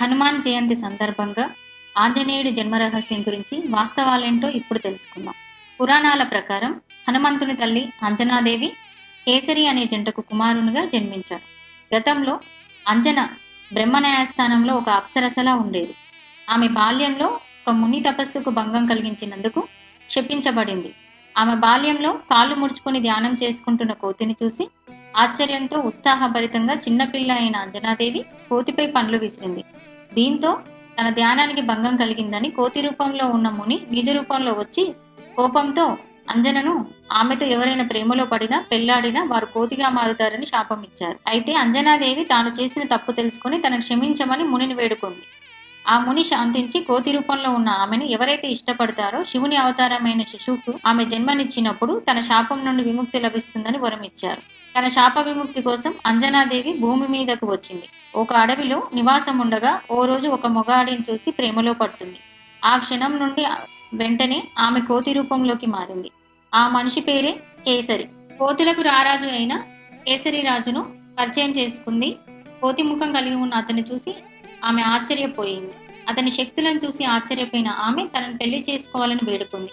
హనుమాన్ జయంతి సందర్భంగా ఆంజనేయుడి జన్మరహస్యం గురించి వాస్తవాలేంటో ఇప్పుడు తెలుసుకుందాం. పురాణాల ప్రకారం హనుమంతుని తల్లి అంజనాదేవి కేసరి అనే జంటకు కుమారునిగా జన్మించారు. గతంలో అంజన బ్రహ్మ న్యాయస్థానంలో ఒక అప్సరసలా ఉండేది. ఆమె బాల్యంలో ఒక ముని తపస్సుకు భంగం కలిగించినందుకు శపించబడింది ఆమె బాల్యంలో కాళ్ళు ముడుచుకొని ధ్యానం చేసుకుంటున్న కోతిని చూసి ఆశ్చర్యంతో ఉత్సాహభరితంగా చిన్నపిల్ల అయిన అంజనాదేవి కోతిపై పండ్లు విసిరింది. దీంతో తన ధ్యానానికి భంగం కలిగిందని కోతి రూపంలో ఉన్న ముని నిజ రూపంలో వచ్చి కోపంతో అంజనను ఆమెతో ఎవరైనా ప్రేమలో పడినా పెళ్ళాడినా వారు కోతిగా మారుతారని శాపం ఇచ్చారు. అయితే అంజనాదేవి తాను చేసిన తప్పు తెలుసుకుని తనను క్షమించమని మునిని వేడుకుంది. ఆ ముని శాంతించి కోతి రూపంలో ఉన్న ఆమెను ఎవరైతే ఇష్టపడతారో శివుని అవతారమైన శిశువుకు ఆమె జన్మనిచ్చినప్పుడు తన శాపం నుండి విముక్తి లభిస్తుందని వరం ఇచ్చారు తన శాప విముక్తి కోసం అంజనాదేవి భూమి మీదకు వచ్చింది. ఒక అడవిలో నివాసం ఉండగా ఓ రోజు ఒక మొగాడిని చూసి ప్రేమలో పడుతుంది. ఆ క్షణం నుండి వెంటనే ఆమె కోతి రూపంలోకి మారింది. ఆ మనిషి పేరే కేసరి. కోతులకు రారాజు అయిన కేసరి రాజును పరిచయం చేసుకుంది. కోతి ముఖం కలిగి ఉన్న అతన్ని చూసి ఆమె ఆశ్చర్యపోయింది. అతని శక్తులను చూసి ఆశ్చర్యపోయిన ఆమె తనను పెళ్ళి చేసుకోవాలని వేడుకుంది.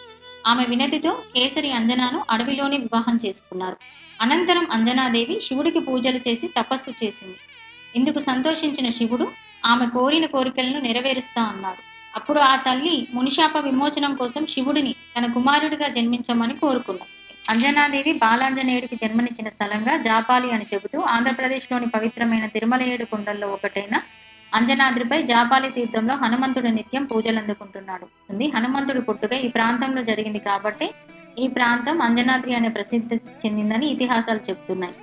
ఆమె వినతితో కేసరి అంజనాను అడవిలోనే వివాహం చేసుకున్నారు. అనంతరం అంజనాదేవి శివుడికి పూజలు చేసి తపస్సు చేసింది. ఇందుకు సంతోషించిన శివుడు ఆమె కోరిన కోరికలను నెరవేరుస్తా అన్నాడు. అప్పుడు ఆ తల్లి మునిశాప విమోచనం కోసం శివుడిని తన కుమారుడిగా జన్మించమని కోరుకున్నాడు అంజనాదేవి బాలాంజనేయుడికి జన్మనిచ్చిన స్థలంగా జాపాలి అని చెబుతూ ఆంధ్రప్రదేశ్లోని పవిత్రమైన తిరుమల ఏడు కొండల్లో ఒకటైన అంజనాద్రిపై జాపాలి తీర్థంలో హనుమంతుడు నిత్యం పూజలు అందుకుంటున్నాడు ఉంది. హనుమంతుడి పుట్టుక ఈ ప్రాంతంలో జరిగింది కాబట్టి ఈ ప్రాంతం అంజనాద్రి అనే ప్రసిద్ధి చెందిందని ఇతిహాసాలు చెబుతున్నాయి